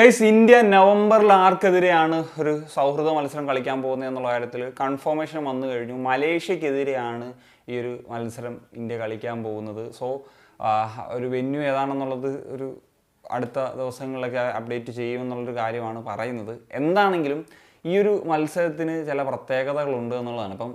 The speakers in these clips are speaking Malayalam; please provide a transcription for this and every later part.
ഗൈസ് ഇന്ത്യ നവംബറിൽ ആർക്കെതിരെയാണ് ഒരു സൗഹൃദ മത്സരം കളിക്കാൻ പോകുന്നത് എന്നുള്ള കാര്യത്തിൽ കൺഫർമേഷൻ വന്നു കഴിഞ്ഞു. മലേഷ്യക്കെതിരെയാണ് ഈ ഒരു മത്സരം ഇന്ത്യ കളിക്കാൻ പോകുന്നത്. സോ ഒരു വെന്യൂ ഏതാണെന്നുള്ളത് ഒരു അടുത്ത ദിവസങ്ങളിലൊക്കെ അപ്ഡേറ്റ് ചെയ്യുമെന്നുള്ളൊരു കാര്യമാണ് പറയുന്നത്. എന്താണെങ്കിലും ഈ ഒരു മത്സരത്തിന് ചില പ്രത്യേകതകളുണ്ട് എന്നുള്ളതാണ്. ഇപ്പം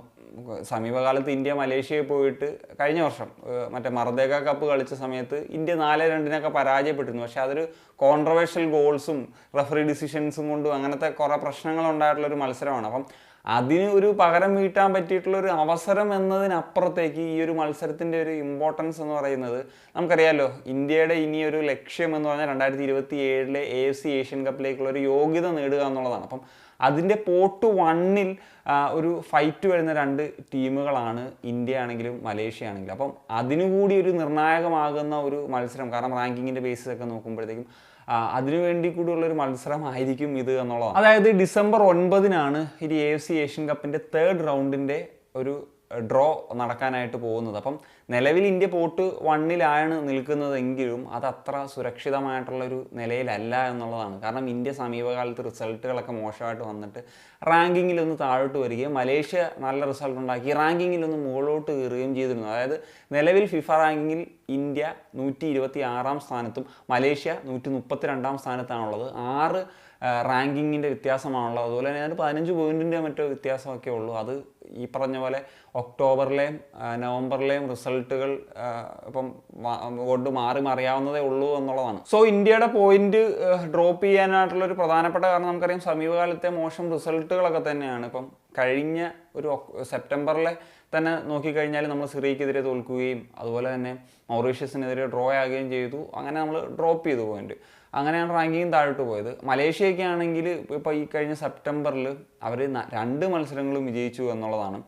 സമീപകാലത്ത് ഇന്ത്യ മലേഷ്യയിൽ പോയിട്ട് കഴിഞ്ഞ വർഷം മറ്റേ മർദേക കപ്പ് കളിച്ച സമയത്ത് ഇന്ത്യ നാല് രണ്ടിനൊക്കെ പരാജയപ്പെട്ടിരുന്നു. പക്ഷെ അതൊരു കോൺട്രവേഴ്ഷ്യൽ ഗോൾസും റഫറി ഡിസിഷൻസും കൊണ്ടും അങ്ങനത്തെ കുറേ പ്രശ്നങ്ങൾ ഉണ്ടായിട്ടുള്ള ഒരു മത്സരമാണ്. അപ്പം അതിന് ഒരു പകരം വീട്ടാൻ പറ്റിയിട്ടുള്ള ഒരു അവസരം എന്നതിനപ്പുറത്തേക്ക് ഈ ഒരു മത്സരത്തിന്റെ ഒരു ഇമ്പോർട്ടൻസ് എന്ന് പറയുന്നത് നമുക്കറിയാമല്ലോ ഇന്ത്യയുടെ ഇനി ഒരു ലക്ഷ്യം എന്ന് പറഞ്ഞാൽ രണ്ടായിരത്തി ഇരുപത്തി ഏഴിലെ എ എഫ് സി ഏഷ്യൻ കപ്പിലേക്കുള്ള ഒരു യോഗ്യത നേടുക എന്നുള്ളതാണ്. അപ്പം അതിന്റെ പോട്ട് വണ്ണിൽ ഒരു ഫൈറ്റ് വരുന്ന രണ്ട് ടീമുകളാണ് ഇന്ത്യ ആണെങ്കിലും മലേഷ്യ ആണെങ്കിലും അപ്പം അതിനുകൂടി ഒരു നിർണായകമാകുന്ന ഒരു മത്സരം കാരണം റാങ്കിങ്ങിന്റെ ബേസിസ് ഒക്കെ നോക്കുമ്പോഴത്തേക്കും അതിനുവേണ്ടി അതിനു വേണ്ടി കൂടിയുള്ള ഒരു മത്സരമായിരിക്കും ഇത് എന്നുള്ളതാണ്. അതായത് ഡിസംബർ ഒൻപതിനാണ് ഈ എ എഫ് സി ഏഷ്യൻ കപ്പിന്റെ തേർഡ് റൗണ്ടിന്റെ ഒരു ഡ്രോ നടക്കാനായിട്ട് പോകുന്നത്. അപ്പം നിലവിൽ ഇന്ത്യ പോട്ട് വണ്ണിലാണ് നിൽക്കുന്നതെങ്കിലും അത് അത്ര സുരക്ഷിതമായിട്ടുള്ള ഒരു നിലയിലല്ല എന്നുള്ളതാണ്. കാരണം ഇന്ത്യ സമീപകാലത്ത് റിസൾട്ടുകളൊക്കെ മോശമായിട്ട് വന്നിട്ട് റാങ്കിങ്ങിൽ ഒന്ന് താഴോട്ട് വരികയും മലേഷ്യ നല്ല റിസൾട്ട് ഉണ്ടാക്കി റാങ്കിങ്ങിൽ ഒന്ന് മുകളിലോട്ട് കയറുകയും ചെയ്തിരുന്നു. അതായത് നിലവിൽ ഫിഫ റാങ്കിങ്ങിൽ ഇന്ത്യ നൂറ്റി ഇരുപത്തി ആറാം സ്ഥാനത്തും മലേഷ്യ നൂറ്റി മുപ്പത്തി രണ്ടാം സ്ഥാനത്താണുള്ളത്. ആറ് റാങ്കിങ്ങിന്റെ വ്യത്യാസമാണുള്ളത്. അതുപോലെ തന്നെ പതിനഞ്ച് പോയിന്റിന്റെ മറ്റോ വ്യത്യാസമൊക്കെ ഉള്ളൂ. അത് ഈ പറഞ്ഞ പോലെ ഒക്ടോബറിലെയും നവംബറിലെയും റിസൾട്ടുകൾ ഇപ്പം കൊണ്ട് മാറി മറിയാവുന്നതേ ഉള്ളൂ എന്നുള്ളതാണ്. സോ ഇന്ത്യയുടെ പോയിന്റ് ഡ്രോപ്പ് ചെയ്യാനായിട്ടുള്ള ഒരു പ്രധാനപ്പെട്ട കാരണം നമുക്കറിയാം സമീപകാലത്തെ മോശം റിസൾട്ടുകളൊക്കെ തന്നെയാണ്. ഇപ്പം കഴിഞ്ഞ ഒരു സെപ്റ്റംബറിലെ തന്നെ നോക്കിക്കഴിഞ്ഞാൽ നമ്മൾ സിറിയക്കെതിരെ തോൽക്കുകയും അതുപോലെ തന്നെ മൗറീഷ്യസിനെതിരെ ഡ്രോ ആകുകയും ചെയ്തു. അങ്ങനെ നമ്മൾ ഡ്രോപ്പ് ചെയ്തു പോയിന്റ് അങ്ങനെയാണ് റാങ്കിങ് താഴോട്ട് പോയത്. മലേഷ്യയൊക്കെ ആണെങ്കിൽ ഇപ്പോൾ ഈ കഴിഞ്ഞ സെപ്റ്റംബറിൽ അവർ രണ്ട് മത്സരങ്ങളും വിജയിച്ചു എന്നുള്ളതാണ്.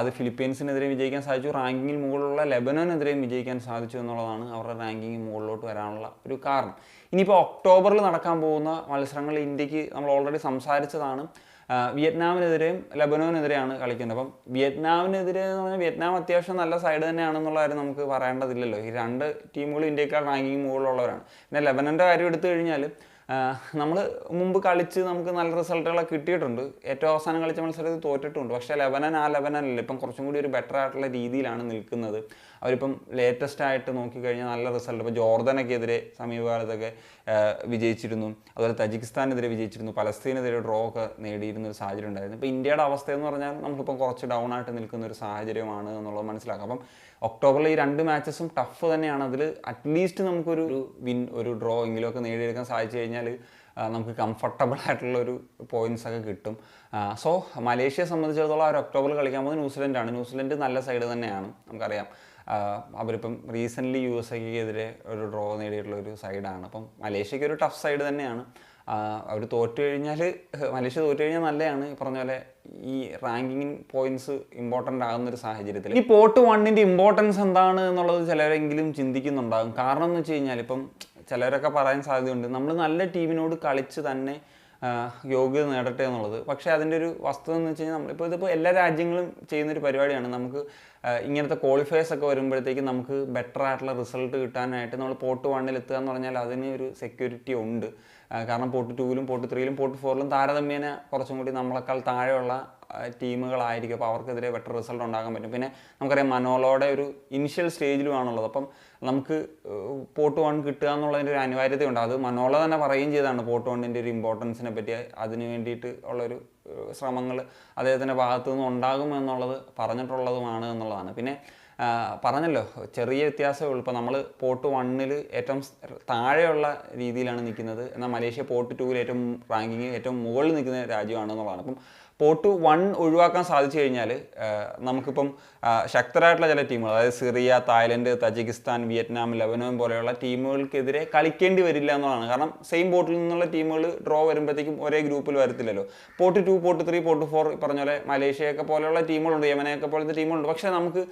അത് ഫിലിപ്പീൻസിനെതിരെ വിജയിക്കാൻ സാധിച്ചു. റാങ്കിങ്ങിൽ മുകളിലുള്ള ലെബനോനെതിരെയും വിജയിക്കാൻ സാധിച്ചു എന്നുള്ളതാണ് അവരുടെ റാങ്കിങ്ങിന് മുകളിലോട്ട് വരാനുള്ള ഒരു കാരണം. ഇനിയിപ്പോൾ ഒക്ടോബറിൽ നടക്കാൻ പോകുന്ന മത്സരങ്ങൾ ഇന്ത്യയ്ക്ക് നമ്മൾ ഓൾറെഡി സംസാരിച്ചതാണ്. വിയറ്റ്നാമിനെതിരെയും ലബനോനെതിരെയാണ് കളിക്കുന്നത്. അപ്പം വിയറ്റ്നാമിനെതിരെ എന്ന് പറഞ്ഞാൽ വിയറ്റ്നാം അത്യാവശ്യം നല്ല സൈഡ് തന്നെയാണെന്നുള്ള കാര്യം നമുക്ക് പറയേണ്ടതില്ലല്ലോ. ഈ രണ്ട് ടീമുകളും ഇന്ത്യക്കാർ റാങ്കിങ് മുകളിലുള്ളവരാണ്. പിന്നെ ലബനന്റെ കാര്യം എടുത്തു കഴിഞ്ഞാൽ നമ്മൾ മുമ്പ് കളിച്ച് നമുക്ക് നല്ല റിസൾട്ടുകളൊക്കെ കിട്ടിയിട്ടുണ്ട്. ഏറ്റവും അവസാനം കളിച്ച മത്സരത്തിൽ തോറ്റിട്ടുണ്ട്. പക്ഷേ ലെവനൻ ആ ലെവനല്ല ഇപ്പം കുറച്ചും കൂടി ഒരു ബെറ്റർ ആയിട്ടുള്ള രീതിയിലാണ് നിൽക്കുന്നത്. അവരിപ്പം ലേറ്റസ്റ്റ് ആയിട്ട് നോക്കിക്കഴിഞ്ഞാൽ നല്ല റിസൾട്ട് ഇപ്പോൾ ജോർദനക്കെതിരെ സമീപകാലത്തൊക്കെ വിജയിച്ചിരുന്നു. അതുപോലെ തജിക്കിസ്ഥാനെതിരെ വിജയിച്ചിരുന്നു. പലസ്തീനെതിരെ ഡ്രോ ഒക്കെ നേടിയിരുന്ന ഒരു സാഹചര്യം ഉണ്ടായിരുന്നു. ഇപ്പോൾ ഇന്ത്യയുടെ അവസ്ഥ എന്ന് പറഞ്ഞാൽ നമ്മളിപ്പം കുറച്ച് ഡൗൺ ആയിട്ട് നിൽക്കുന്ന ഒരു സാഹചര്യമാണ് എന്നുള്ളത് മനസ്സിലാക്കാം. അപ്പം ഒക്ടോബറിൽ ഈ രണ്ട് മാച്ചസും ടഫ് തന്നെയാണ്. അതിൽ അറ്റ്ലീസ്റ്റ് നമുക്കൊരു വിൻ ഒരു ഡ്രോ എങ്കിലും ഒക്കെ നേടിയെടുക്കാൻ സാധിച്ചു കഴിഞ്ഞാൽ നമുക്ക് കംഫർട്ടബിൾ ആയിട്ടുള്ള ഒരു പോയിന്റ്സ് ഒക്കെ കിട്ടും. സോ മലേഷ്യയെ സംബന്ധിച്ചിടത്തോളം അവർ ഒക്ടോബറിൽ കളിക്കാൻ പോകുന്നത് ന്യൂസിലൻഡാണ്. ന്യൂസിലൻഡ് നല്ല സൈഡ് തന്നെയാണ് നമുക്കറിയാം. അവരിപ്പം റീസെന്റ്ലി യു എസ് എക്കെതിരെ ഒരു ഡ്രോ നേടിയിട്ടുള്ള ഒരു സൈഡാണ് അപ്പം മലേഷ്യക്ക് ഒരു ടഫ് സൈഡ് തന്നെയാണ്. അവർ തോറ്റു കഴിഞ്ഞാൽ മലേഷ്യ തോറ്റു കഴിഞ്ഞാൽ നല്ലതാണ്. പറഞ്ഞ പോലെ ഈ റാങ്കിങ് പോയിന്റ്സ് ഇമ്പോർട്ടന്റ് ആകുന്ന ഒരു സാഹചര്യത്തിൽ ഈ പോട്ട് വണ്ണിന്റെ ഇമ്പോർട്ടൻസ് എന്താണ് എന്നുള്ളത് ചിലരെങ്കിലും ചിന്തിക്കുന്നുണ്ടാകും. കാരണം എന്ന് വെച്ച് കഴിഞ്ഞാൽ ഇപ്പം ചിലരൊക്കെ പറയാൻ സാധ്യതയുണ്ട്. നമ്മൾ നല്ല ടീമിനോട് കളിച്ച് തന്നെ യോഗ്യത നേടട്ടെ എന്നുള്ളത്. പക്ഷേ അതിന്റെ ഒരു വസ്തുത എന്ന് വെച്ച് കഴിഞ്ഞാൽ നമ്മളിപ്പോൾ ഇതിപ്പോൾ എല്ലാ രാജ്യങ്ങളും ചെയ്യുന്നൊരു പരിപാടിയാണ്. നമുക്ക് ഇങ്ങനത്തെ ക്വാളിഫയേഴ്സ് ഒക്കെ വരുമ്പോഴത്തേക്കും നമുക്ക് ബെറ്റർ ആയിട്ടുള്ള റിസൾട്ട് കിട്ടാനായിട്ട് നമ്മൾ പോർട്ട് വണ്ണിൽ എത്തുക എന്ന് പറഞ്ഞാൽ അതിന് ഒരു സെക്യൂരിറ്റി ഉണ്ട്. കാരണം പോർട്ട് ടൂവിലും പോർട്ട് ത്രീയിലും പോർട്ട് ഫോറിലും താരതമ്യേന കുറച്ചും കൂടി നമ്മളെക്കാൾ താഴെയുള്ള ടീമുകളായിരിക്കും. അപ്പോൾ അവർക്കെതിരെ ബെറ്റർ റിസൾട്ട് ഉണ്ടാക്കാൻ പറ്റും. പിന്നെ നമുക്കറിയാം മനോളോടെ ഒരു ഇനിഷ്യൽ സ്റ്റേജിലുമാണുള്ളത് അപ്പം നമുക്ക് പോട്ട് വൺ കിട്ടുക എന്നുള്ളതിന്റെ ഒരു അനിവാര്യതയുണ്ട്. അത് മനോള തന്നെ പറയുകയും ചെയ്തതാണ് പോട്ട് വണ്ണിന്റെ ഒരു ഇമ്പോർട്ടൻസിനെ പറ്റി. അതിന് വേണ്ടിയിട്ട് ഉള്ളൊരു ശ്രമങ്ങൾ അദ്ദേഹത്തിന്റെ ഭാഗത്തു നിന്ന് ഉണ്ടാകും എന്നുള്ളത് പറഞ്ഞിട്ടുള്ളതുമാണ് എന്നുള്ളതാണ്. പിന്നെ പറഞ്ഞല്ലോ ചെറിയ വ്യത്യാസമേ ഉള്ളൂ. ഇപ്പോൾ നമ്മൾ പോട്ട് വണ്ണിൽ ഏറ്റവും താഴെയുള്ള രീതിയിലാണ് നിൽക്കുന്നത്. എന്നാൽ മലേഷ്യ പോട്ട് ടൂവിൽ ഏറ്റവും റാങ്കിങ് ഏറ്റവും മുകളിൽ നിൽക്കുന്ന രാജ്യമാണ് എന്നുള്ളതാണ്. അപ്പം പോട്ട് വൺ ഒഴിവാക്കാൻ സാധിച്ചു കഴിഞ്ഞാൽ നമുക്കിപ്പം ശക്തരായിട്ടുള്ള ചില ടീമുകൾ അതായത് Syria Thailand Tajikistan Vietnam Lebanon പോലെയുള്ള ടീമുകൾക്കെതിരെ കളിക്കേണ്ടി വരില്ല എന്നുള്ളതാണ്. കാരണം സെയിം ബോട്ടിൽ നിന്നുള്ള ടീമുകൾ ഡ്രോ വരുമ്പോഴത്തേക്കും ഒരേ ഗ്രൂപ്പിൽ വരത്തില്ലല്ലോ. Pot two pot three pot four പറഞ്ഞ പോലെ മലേഷ്യയൊക്കെ പോലെയുള്ള ടീമുകളുണ്ട് യമനയൊക്കെ പോലത്തെ ടീമുകളുണ്ട്. പക്ഷേ നമുക്ക്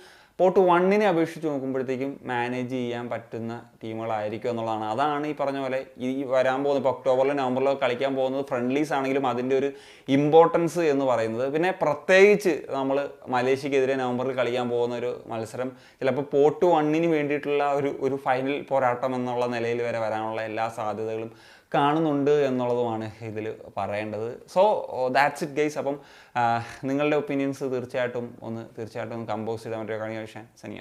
പോട്ട് വണ്ണിനെ അപേക്ഷിച്ച് നോക്കുമ്പോഴത്തേക്കും മാനേജ് ചെയ്യാൻ പറ്റുന്ന ടീമുകളായിരിക്കും എന്നുള്ളതാണ്. അതാണ് ഈ പറഞ്ഞ പോലെ ഈ വരാൻ പോകുന്ന ഇപ്പോൾ ഒക്ടോബറിലോ നവംബറിലോ കളിക്കാൻ പോകുന്നത് ഫ്രണ്ട്ലീസ് ആണെങ്കിലും അതിന്റെ ഒരു ഇമ്പോർട്ടൻസ് എന്ന് പറയുന്നത്. പിന്നെ പ്രത്യേകിച്ച് നമ്മൾ മലേഷ്യക്കെതിരെ നവംബറിൽ കളിക്കാൻ പോകുന്ന ഒരു മത്സരം ചിലപ്പോൾ പോട്ട് വണ്ണിന് വേണ്ടിയിട്ടുള്ള ഒരു ഒരു ഫൈനൽ പോരാട്ടം എന്നുള്ള നിലയിൽ വരെ വരാനുള്ള എല്ലാ സാധ്യതകളും കാണുന്നുണ്ട് എന്നുള്ളതുമാണ് ഇതിൽ പറയേണ്ടത്. സോ ദാറ്റ്സ് ഇറ്റ് ഗൈസ് അപ്പം നിങ്ങളുടെ ഒപ്പീനിയൻസ് തീർച്ചയായിട്ടും ഒന്ന് തീർച്ചയായിട്ടും കമ്പോസ് ചെയ്താൽ മറ്റൊരു കാണിക്കാൻ സനിയ